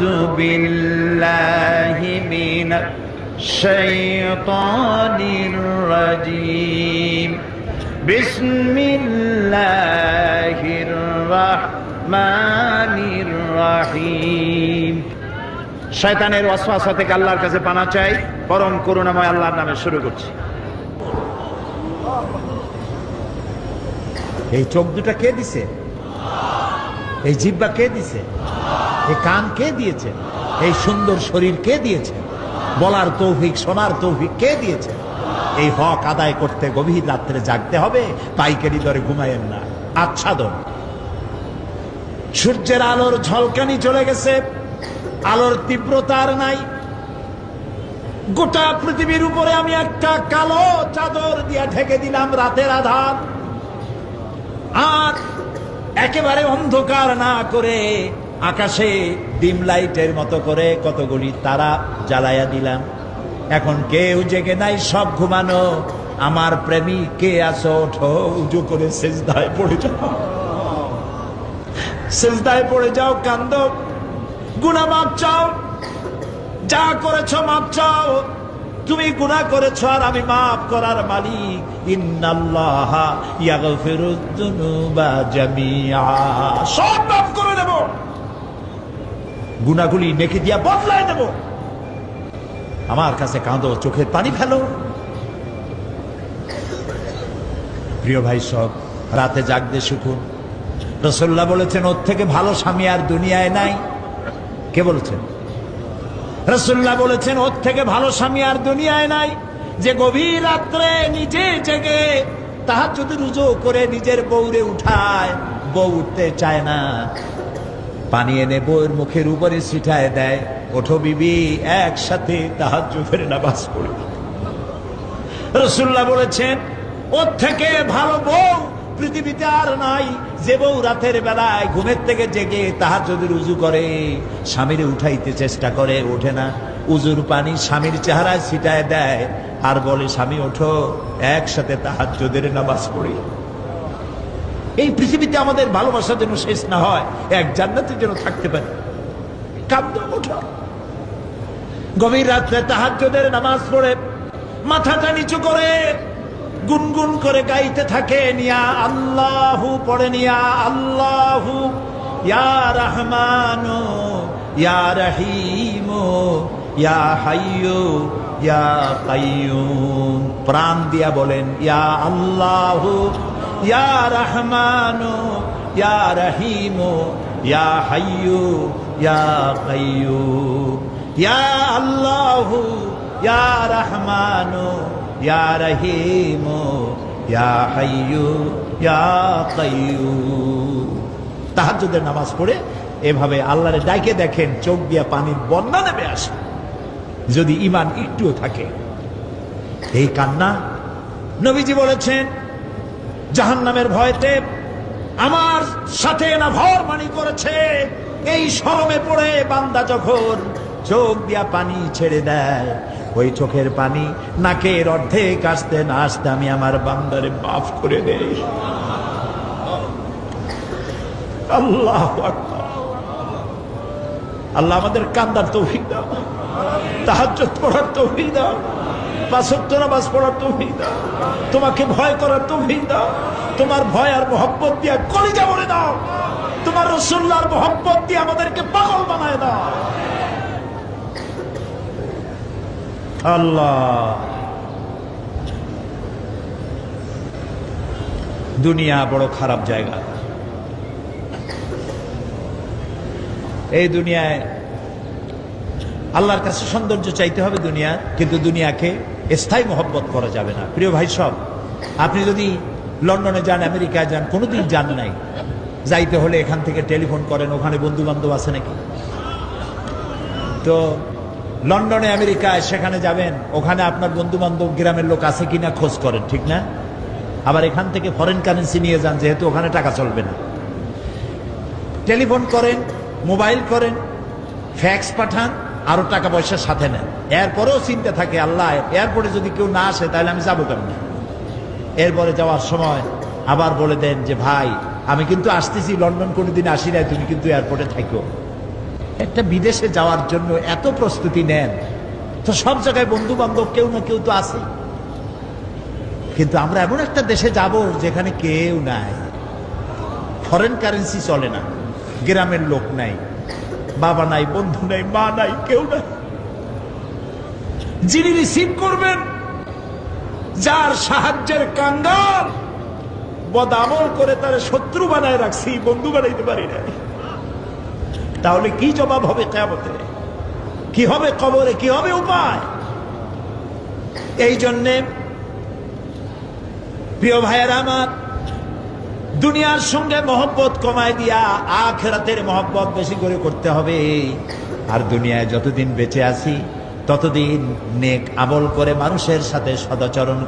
أعوذ بالله من الشيطان الرجيم بسم الله الرحمن الرحيم শয়তানের ওয়াসওয়াসা থেকে আল্লাহর কাছে পানা চাই পরম করুণাময় আল্লাহর নামে শুরু করছি এই চোখ দুটা কে দিছে এই জিব্বা কে দিছে এই কান কে দিয়েছে? এই সুন্দর শরীর কে দিয়েছে? বলার তৌফিক, শোনার তৌফিক কে দিয়েছে? এই হক আদায় করতে গভীর রাত্রে জাগতে হবে, পাইকারি দরে ঘুমায়েন না। আচ্ছাদন সূর্যের আলোর ঝলকানি চলে গেছে, আলোর তীব্রতার নাই। গোটা পৃথিবীর উপরে আমি একটা কালো চাদর দিয়া ঢেকে দিলাম রাতের আধার। আর একেবারে অন্ধকার না করে আকাশে ডিম লাইটের মতো করে কতগুলি তারা জ্বালাইয়া দিলাম। এখন কেউ জেগে নাই, সব ঘুমানো। আমার প্রেমী কে আসো ওঠো, উজু করে সেজদায় পড়ে যাও। সেজদায় পড়ে যাও, কান্দ। গুনা মাপ চাও। যা করেছ মাপ চাও। তুমি গুণা করেছ আর আমি মাফ করার মালিক। ইন্নাল্লাহ ইয়াগফিরুয যুনুবা জামিআ। সব গুনাহগুলি নেকি দিয়া বদলায় দেব। আমার কাছে কাঁদো, চোখের পানি ফেলো। প্রিয় ভাই সব, রাতে জাগতে শুকুন। রসল্লাহ বলেছেন, ওর থেকে ভালো স্বামী আর দুনিয়ায় নাই। কে বলেছেন? রসুল্লাহ বলেছেন, ওর থেকে ভালো স্বামী আর দুনিয়ায় নাই। যে গভীর রাত্রে নিজে জেগে তাহার যদি রুজো করে নিজের বউরে উঠায়, বউ উঠতে চায় না। পানি এনে বউয়ের মুখের উপরে ছিটায় দেয়। ওঠো বিবি, একসাথে তাহার চোখের নামাজ পড়ি। রসুল্লাহ বলেছেন ওর থেকে ভালো বউ পৃথিবীতে আর নাই। যে বউ রাতের বেলায় ঘুমের থেকে জেগে তাহার যদি রুজু করে, স্বামীরে উঠাইতে চেষ্টা করে, ওঠে না। উজুর পানি স্বামীর চেহারায় ছিটায় দেয়। আর বলে, স্বামী, ওঠো, একসাথে তাহার যদের নামাজ পড়ি। এই পৃথিবীতে আমাদের ভালোবাসা যেন শেষ না হয়, এক জান্নাতে যেন থাকতে পারে। ওঠো গভীর রাত্রে তাহার যদের নামাজ পড়ে মাথাটা নিচু করে গুনগুন করে গাইতে থাকে, নিয়া আল্লাহু পড়ে, নিয়া আল্লাহু, ইয়া রহমানু, ইয়া রহিমু, ইয়া হাইয়ু, ইয়া কাইয়ুম। প্রাণ দিয়া বলেন, ইয়া আল্লাহু ইয়া রহমানু, ইয়া রহিমু, ইয়া হাইয়ু, ইয়া কাইয়ুম ইয়া আল্লাহু, ইয়া রহমানু, ইয়া রহিম, ইয়া হাইয়ু, ইয়া কাইয়ুম তাহাজ্জুদের নামাজ পড়ে এভাবে আল্লাহরে ডাইকে দেখেন, চোখ দিয়া পানির বন্যা নেমে আসে। যদি ইমান একটুও থাকে। এই কান্না নবীজি বলেছেন জাহান্নামের ভয়তে আমার সাথে না ভর মানি করেছে। এই শরমে পড়ে বান্দা যখন চোখ দিয়া পানি ছেড়ে দেয়, ওই চোখের পানি নাকের অর্ধেক আসতে না আসতে আমি আমার বান্দারে বাফ করে দেই। আল্লাহ আল্লাহ আমাদের কান্দার তৌফিক দাও, তাহাজ্জুদ পড়ার তৌফিক দাও। পাঁচত্ব নামাজ পড়ার তৌফিক দাও। তোমাকে ভয় করার তৌফিক দাও। তোমার ভয় আর মোহব্বত দিয়ে কলিজা বলে দাও। তোমার রসুল্লার মোহব্বত দিয়ে আমাদেরকে পাগল বানায় দাও। আল্লাহ। দুনিয়া বড় খারাপ জায়গা। এই দুনিয়ায় আল্লাহর কাছে সৌন্দর্য চাইতে হবে দুনিয়া, কিন্তু দুনিয়াকে স্থায়ী মহব্বত করা যাবে না। প্রিয় ভাই সব, আপনি যদি লন্ডনে যান, আমেরিকায় যান, কোনোদিন যান নাই, যাইতে হলে এখান থেকে টেলিফোন করেন, ওখানে বন্ধু বান্ধব আছে নাকি? তো লন্ডনে, আমেরিকায় সেখানে যাবেন, ওখানে আপনার বন্ধু বান্ধব গ্রামের লোক আছে কিনা খোঁজ করেন, ঠিক না? আবার এখান থেকে ফরেন কারেন্সি নিয়ে যান, যেহেতু ওখানে টাকা চলবে না। টেলিফোন করেন, মোবাইল করেন, ফ্যাক্স পাঠান আরও টাকা পয়সা সাথে নেন। এরপরেও চিন্তা থাকে, আল্লাহ, এয়ারপোর্টে যদি কেউ না আসে, তাহলে আমি যাব কেমন? এরপরে যাওয়ার সময় আবার বলে দেন যে, ভাই, আমি কিন্তু আসতেছি, লন্ডন কোনোদিন আসি নাই, তুমি কিন্তু এয়ারপোর্টে থাকো। একটা বিদেশে যাওয়ার জন্য এত প্রস্তুতি নেন, তো সব জায়গায় বন্ধু বান্ধব কেউ না কেউ তো আছে। কিন্তু আমরা এমন একটা দেশে যাব যেখানে কেউ নাই। ফরেন কারেন্সি চলে না, গ্রামের লোক নাই। বাবা নাই, বন্ধু নাই, মা নাই, কেউ নাই। যিনি রিসিভ করবেন, যার সাহায্যের কাঙ্গাল বদামল করে তার শত্রু বানায় রাখছি, বন্ধু বানাইতে পারি না তাহলে কি জবাব হবে কেমতে কি হবে কবরে, কি হবে উপায়? এই জন্যে, প্রিয় ভাইয়ের আমার দুনিয়ার সঙ্গে মহব্বত কমায় দিয়া আখেরাতের মহব্বত বেশি করে করতে হবে। আর দুনিয়ায় যতদিন বেঁচে আছি, ততদিন নেক আমল করে মানুষের সাথে সদাচরণ